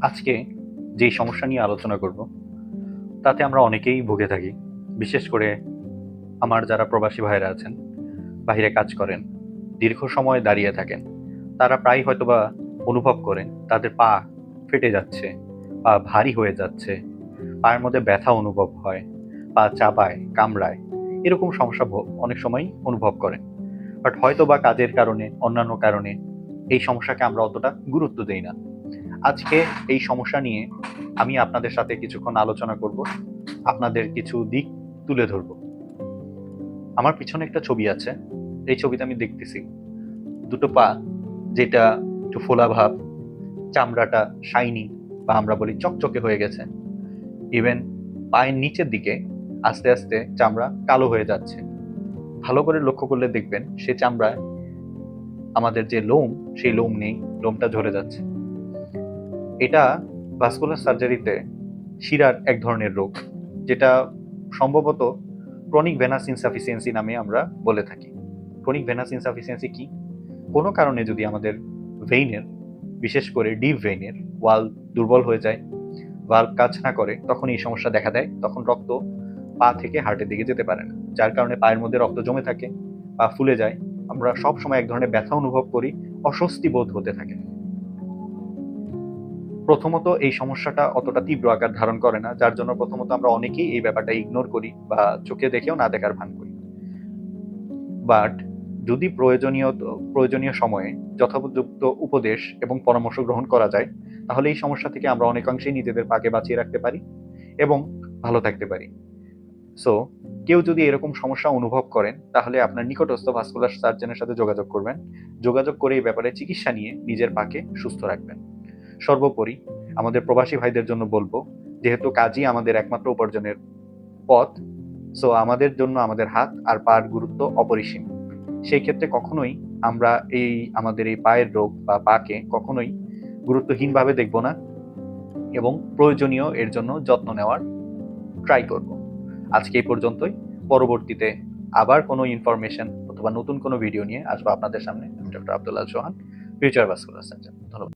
আজকে যেই সমস্যা নিয়ে আলোচনা করব, তাতে আমরা অনেকেই ভুগে থাকি। বিশেষ করে আমার যারা প্রবাসী ভাইরা আছেন বাইরে কাজ করেন, দীর্ঘ সময় দাঁড়িয়ে থাকেন, তারা প্রায় হয়তোবা অনুভব করেন, তাদের পা ফেটে যাচ্ছে, পা ভারী হয়ে যাচ্ছে, পায়ের মধ্যে ব্যথা অনুভব হয়, পা চাপায়, কামড়ায়, এরকম সমস্যা অনেক সময় অনুভব করেন। বাট হয়তো বা কাজের কারণে, অন্যান্য কারণে এই সমস্যাকে আমরা অতটা গুরুত্ব দেই না। আজকে এই সমস্যা নিয়ে আমি আপনাদের সাথে কিছুক্ষণ আলোচনা করব, আপনাদের কিছু দিক তুলে ধরব। আমার পিছনে একটা ছবি আছে, এই ছবিতে আমি দেখতেছি দুটো পা, যেটা একটু ফোলা ভাব, চামড়াটা শাইনি বা আমরা বলি চকচকে হয়ে গেছে। ইভেন পায়ের নিচের দিকে আস্তে আস্তে চামড়া কালো হয়ে যাচ্ছে। ভালো করে লক্ষ্য করলে দেখবেন সে চামড়ায় আমাদের যে লোম, সেই লোম নেই, লোমটা ঝরে যাচ্ছে। এটা ভাস্কুলার সার্জারিতে শিরার এক ধরনের রোগ, যেটা সম্ভবত ক্রনিক ভেনাস ইনসাফিসিয়েন্সি নামে আমরা বলে থাকি। ক্রনিক ভেনাস ইনসাফিসিয়েন্সি কি? কোনো কারণে যদি আমাদের ভেইনের বিশেষ করে ডিপ ভেইনের ওয়াল দুর্বল হয়ে যায় ওয়াল কাজ না করে, তখন এই সমস্যা দেখা দেয়, তখন রক্ত পা থেকে হার্টের দিকে যেতে পারে না, যার কারণে পায়ের মধ্যে রক্ত জমে থাকে, পা ফুলে যায়। আমরা সব সময় এক ধরনের ব্যথা অনুভব করি, অস্বস্তি বোধ হতে থাকে। প্রথমত এই সমস্যাটা অতটা তীব্র আকার ধারণ করে না, যার জন্য প্রথমত আমরা অনেকেই এই ব্যাপারটা ইগনোর করি বা চোখে দেখেও না দেখার ভান করি। বাট যদি প্রয়োজনীয় প্রয়োজনীয় সময়ে যথোপযুক্ত উপদেশ এবং পরামর্শ গ্রহণ করা যায়, তাহলে এই সমস্যা থেকে আমরা অনেকাংশেই নিজেদের পাকে বাঁচিয়ে রাখতে পারি এবং ভালো থাকতে পারি। সো কেউ যদি এরকম সমস্যা অনুভব করেন, তাহলে আপনার নিকটস্থ ভাস্কুলার সার্জনের সাথে যোগাযোগ করবেন। যোগাযোগ করে এই ব্যাপারে চিকিৎসা নিয়ে নিজের পাকে সুস্থ রাখবেন। সর্বোপরি আমাদের প্রবাসী ভাইদের জন্য বলব, যেহেতু কাজই আমাদের একমাত্র উপার্জনের পথ সো আমাদের জন্য আমাদের হাত আর পার গুরুত্ব অপরিসীম। সেই ক্ষেত্রে কখনোই আমরা এই, আমাদের এই পায়ের রোগ বা পাকে কখনোই গুরুত্বহীনভাবে দেখব না এবং প্রয়োজনীয় এর জন্য যত্ন নেওয়ার ট্রাই করব। আজকে এই পর্যন্তই। পরবর্তীতে আবার কোনো ইনফরমেশন অথবা নতুন কোনো ভিডিও নিয়ে আসব আপনাদের সামনে doctor Abdullah Chauhan future vascular surgeon ধন্যবাদ।